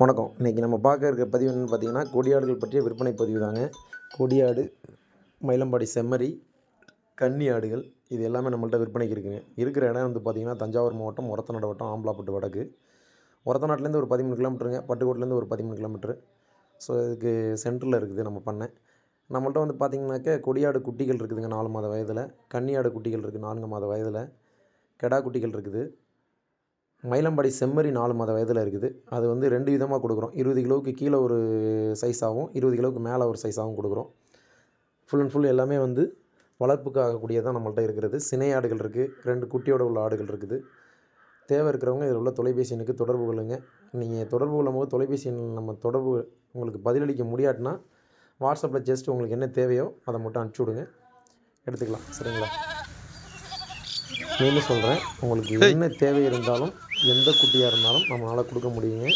வணக்கம். இன்றைக்கி நம்ம பார்க்க இருக்க பதிவு என்னென்னு பார்த்தீங்கன்னா கொடியாடுகள் பற்றிய விற்பனை பதிவு தாங்க. கொடியாடு மயிலம்பாடி செம்மறி கன்னி ஆடுகள் இது எல்லாமே நம்மள்ட்ட விற்பனைக்கு இருக்குங்க. இருக்கிற இடம் வந்து பார்த்திங்கன்னா தஞ்சாவூர் மாவட்டம் ஒரத்தநாடு வட்டம் ஆம்பலாப்பட்டு வடக்கு. ஒரத்தநாட்டிலேருந்து ஒரு பதிமூணு கிலோமீட்டருங்க. பட்டுக்கோட்டிலேருந்து ஒரு பதிமூணு கிலோமீட்ரு ஸோ இதுக்கு சென்டரில் இருக்குது நம்ம பண்ணை. நம்மள்ட்ட வந்து பார்த்திங்கனாக்கா கொடியாடு குட்டிகள் இருக்குதுங்க நாலு மாத வயதில். கன்னி ஆடு குட்டிகள் இருக்குது நான்கு மாத வயதில். கெடா குட்டிகள் இருக்குது. மயிலம்பாடி செம்மறி நாலு மாத வயதில் இருக்குது. அது வந்து ரெண்டு விதமாக கொடுக்குறோம். இருபது கிலோவுக்கு கீழே ஒரு சைஸாகவும் இருபது கிலோவுக்கு மேலே ஒரு சைஸாகவும் கொடுக்குறோம். ஃபுல் அண்ட் ஃபுல் எல்லாமே வந்து வளர்ப்புக்கு ஆகக்கூடியதான் நம்மள்ட்ட இருக்கிறது. சினை ஆடுகள் இருக்குது ரெண்டு குட்டியோட உள்ள ஆடுகள் இருக்குது. தேவை இருக்கிறவங்க இதில் உள்ள தொலைபேசி எண்ணுக்கு தொடர்பு கொள்ளுங்க. நீங்கள் தொடர்பு கொள்ளும் போது தொலைபேசி எண் நம்ம தொடர்பு உங்களுக்கு பதிலளிக்க முடியாட்டினா வாட்ஸ்அப்பில் ஜஸ்ட் உங்களுக்கு என்ன தேவையோ அதை மட்டும் அனுப்பிச்சி விடுங்க. எடுத்துக்கலாம். சரிங்களா? மேலும் சொல்கிறேன் உங்களுக்கு என்ன தேவை இருந்தாலும் எந்த குட்டியாக இருந்தாலும் நம்மளால் கொடுக்க முடியுங்க.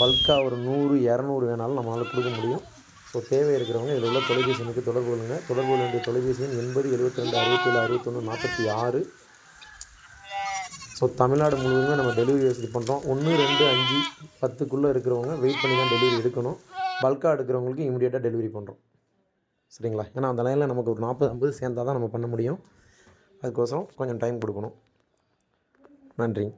பல்காக ஒரு நூறு இரநூறு வேணாலும் நம்மளால் கொடுக்க முடியும். ஸோ தேவை இருக்கிறவங்க இதில் உள்ள தொலைபேசி எண்ணுக்கு தொடர்பு கொள்ளுங்கள் தொடர்பு கொள்ள வேண்டிய தொலைபேசி எண் எண்பது எழுபத்தி ரெண்டு அறுபத்தேழு அறுபத்தொன்று நாற்பத்தி ஆறு. ஸோ தமிழ்நாடு முழுவதுமே நம்ம டெலிவரி வசதி பண்ணுறோம் ஒன்று ரெண்டு அஞ்சு பத்துக்குள்ளே இருக்கிறவங்க வெயிட் பண்ணி தான் டெலிவரி எடுக்கணும். பல்காக எடுக்கிறவங்களுக்கு இமீடியட்டாக டெலிவரி பண்ணுறோம் சரிங்களா? ஏன்னா அந்த லைனில் நமக்கு ஒரு நாற்பது ஐம்பது சேர்ந்தா தான் நம்ம பண்ண முடியும். அதுக்கோசரம் கொஞ்சம் டைம் கொடுக்கணும். நன்றி.